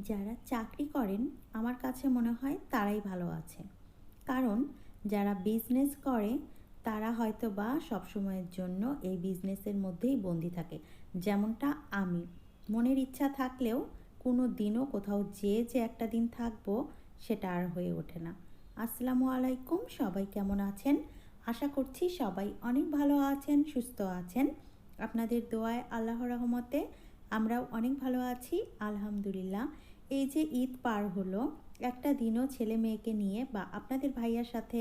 যারা চাকরি করেন, আমার কাছে মনে হয় তারাই ভালো আছে। কারণ যারা বিজনেস করে, তারা হয়তো বা সবসময়ের জন্য এই বিজনেসের মধ্যেই বন্দি থাকে। যেমনটা আমি। মনের ইচ্ছা থাকলেও কোনো দিনও কোথাও যেয়ে যে একটা দিন থাকব, সেটা আর হয়ে ওঠে না। আসসালামু আলাইকুম, সবাই কেমন আছেন? আশা করছি সবাই অনেক ভালো আছেন, সুস্থ আছেন। আপনাদের দোয়ায় আল্লাহর রহমতে আমরাও অনেক ভালো আছি, আলহামদুলিল্লাহ। এই যে ঈদ পার হলো, একটা দিনও ছেলে মেয়েকে নিয়ে বা আপনাদের ভাইয়ার সাথে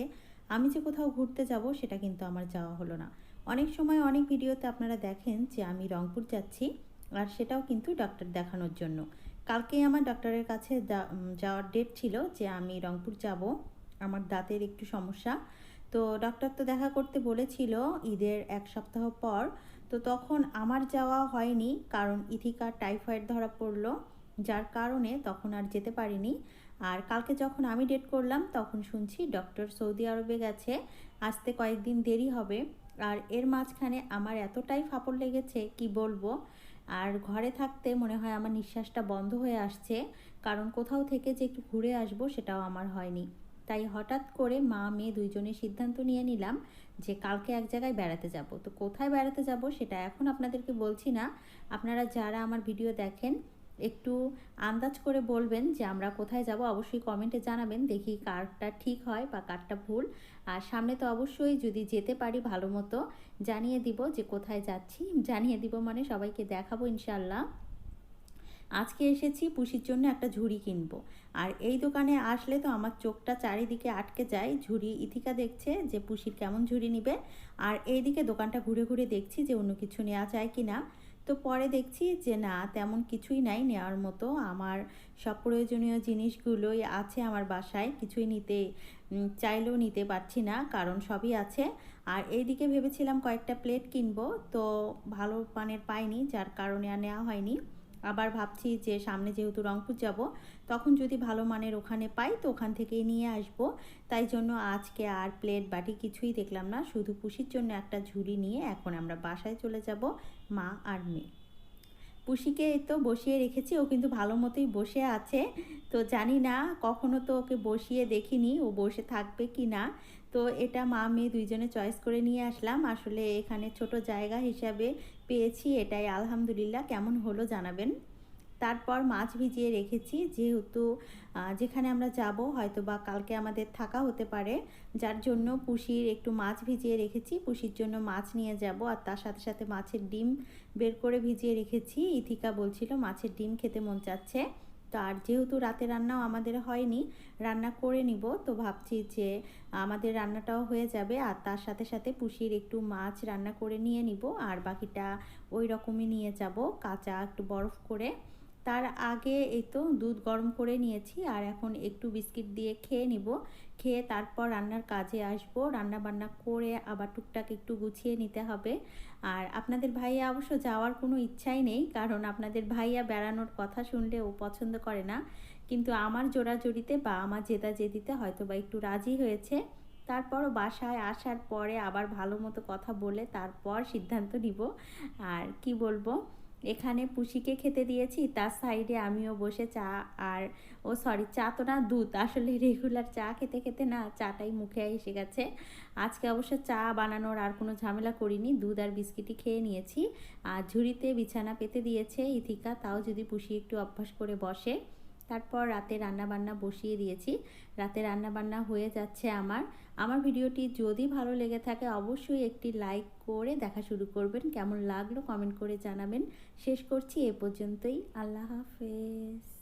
আমি যে কোথাও ঘুরতে যাব সেটা কিন্তু আমার যাওয়া হলো না। অনেক সময় অনেক ভিডিওতে আপনারা দেখেন যে আমি রংপুর যাচ্ছি আর সেটাও কিন্তু ডক্টর দেখানোর জন্য। কালকেই আমার ডক্টরের কাছে যাওয়ার ডেট ছিল যে আমি রংপুর যাব, আমার দাঁতের একটু সমস্যা। তো ডক্টর তো দেখা করতে বলেছিল ঈদের এক সপ্তাহ পর তো তখন আমার যাওয়া হয়নি, কারণ ইথিকার টাইফয়েড ধরা পড়ল, যার কারণে তখন আর যেতে পারিনি। আর কালকে যখন আমি ডেট করলাম, তখন শুনছি ডক্টর সৌদি আরবে গেছে, আসতে কয়েকদিন দেরি হবে। আর এর মাঝখানে আমার এতটাই ফাপড় লেগেছে, কি বলব? আর ঘরে থাকতে মনে হয় আমার নিঃশ্বাসটা বন্ধ হয়ে আসছে, কারণ কোথাও থেকে যে একটু ঘুরে আসব সেটাও আমার হয়নি। তাই হঠাৎ করে মা, মেয়ে দুইজনে সিদ্ধান্ত নিয়ে নিলাম যে কালকে এক জায়গায় বেড়াতে যাব। তো কোথায় বেড়াতে যাব সেটা এখন আপনাদেরকে বলছি না। আপনারা যারা আমার ভিডিও দেখেন, একটু আন্দাজ করে বলবেন যে আমরা কোথায় যাব, অবশ্যই কমেন্টে জানাবেন, দেখি কারটা ঠিক হয় বা কারটা ভুল। আর সামনে তো অবশ্যই যদি যেতে পারি ভালো মতো, জানিয়ে দিব যে কোথায় যাচ্ছি। জানিয়ে দিব মানে সবাইকে দেখাবো ইনশাল্লাহ আজকে এসেছি পুষির জন্য একটা ঝুড়ি কিনবো। আর এই দোকানে আসলে তো আমার চোখটা চারিদিকে আটকে যায়। ঝুড়ি ইথিকা দেখছে যে পুষির কেমন ঝুড়ি নিবে। আর এইদিকে দোকানটা ঘুরে ঘুরে দেখছি যে অন্য কিছু নেওয়া যায় কি না তো পরে দেখছি যে না, তেমন কিছুই নাই নেওয়ার মতো। আমার সব প্রয়োজনীয় জিনিসগুলোই আছে আমার বাসায়। কিছুই নিতে চাইলেও নিতে পারছি না, কারণ সবই আছে। আর এইদিকে ভেবেছিলাম কয়েকটা প্লেট কিনবো, তো ভালো পানের পাইনি, যার কারণে আর নেওয়া হয়নি। আবার ভাবছি যে সামনে যেহেতু রংপুর যাব, তখন যদি ভালো মানের ওখানে পাই তো ওখান থেকেই নিয়ে আসব। তাই জন্য আজকে আর প্লেট বাটি কিছুই দেখলাম না, শুধু পুষির জন্য একটা ঝুড়ি নিয়ে এখন আমরা বাসায় চলে যাব, মা আর মেয়ে। পুষিকে তো বসিয়ে রেখেছি, ও কিন্তু ভালো মতোই বসে আছে। তো জানি না কখনো তো ওকে বসিয়ে দেখিনি, ও বসে থাকবে কি না। তো এটা মা, মেয়ে দুইজনে চয়েস করে নিয়ে আসলাম। আসলে এখানে ছোট জায়গা হিসাবে পেয়েছি, এটাই আলহামদুলিল্লাহ। কেমন হলো জানাবেন? তারপর মাছ ভিজিয়ে রেখেছি, যেহেতু যেখানে আমরা যাব হয়তো বা কালকে আমাদের থাকা হতে পারে, যার জন্য পুষির একটু মাছ ভিজিয়ে রেখেছি, পুষির জন্য মাছ নিয়ে যাব, আর তার সাথে সাথে মাছের ডিম বের করে ভিজিয়ে রেখেছি, ইথিকা বলছিল মাছের ডিম খেতে মন চাচ্ছে, তো আর যেহেতু রাতে রান্নাও আমাদের হয়নি, রান্না করে নিব, তো ভাবছি যে আমাদের রান্নাটাও হয়ে যাবে, আর তার সাথে সাথে পুষির একটু মাছ রান্না করে নিয়ে নিব, আর বাকিটা ওই রকমই নিয়ে যাব, কাঁচা একটু বরফ করে তার আগে এই তো দুধ গরম করে নিয়েছি, আর এখন একটু বিস্কিট দিয়ে খেয়ে নিব। খেয়ে তারপর রান্নার কাজে আসব। রান্না বান্না করে আবার টুকটাক একটু গুছিয়ে নিতে হবে। আর আপনাদের ভাইয়া অবশ্য যাওয়ার কোনো ইচ্ছাই নেই, কারণ আপনাদের ভাইয়া বেড়ানোর কথা শুনলে ও পছন্দ করে না। কিন্তু আমার জোড়াজড়িতে বা আমার জেদা জেদিতে হয়তো বা একটু রাজি হয়েছে। তারপরও বাসায় আসার পরে আবার ভালো মতো কথা বলে তারপর সিদ্ধান্ত নিব। আর কি বলব? এখানে পুষিকে খেতে দিয়েছি, তার সাইডে আমিও বসে চা আর, ও সরি চা তো না, দুধ। আসলে রেগুলার চা খেতে খেতে না, চাটাই মুখে এসে গেছে। আজকে অবশ্য চা বানানোর আর কোনো ঝামেলা করিনি, দুধ আর বিস্কিটই খেয়ে নিয়েছি। আর ঝুড়িতে বিছানা পেতে দিয়েছে ইথিকা, তাও যদি পুষি একটু অভ্যাস করে বসে। তারপর রাতে রান্না বান্না বসিয়ে দিয়েছি। রাতে রান্না বান্না হয়ে যাচ্ছে আমার। আমার ভিডিওটি যদি ভালো লেগে থাকে অবশ্যই একটি লাইক করে দেখা শুরু করবেন। কেমন লাগল কমেন্ট করে জানাবেন। শেষ করছি এ পর্যন্তই। আল্লাহ হাফেজ।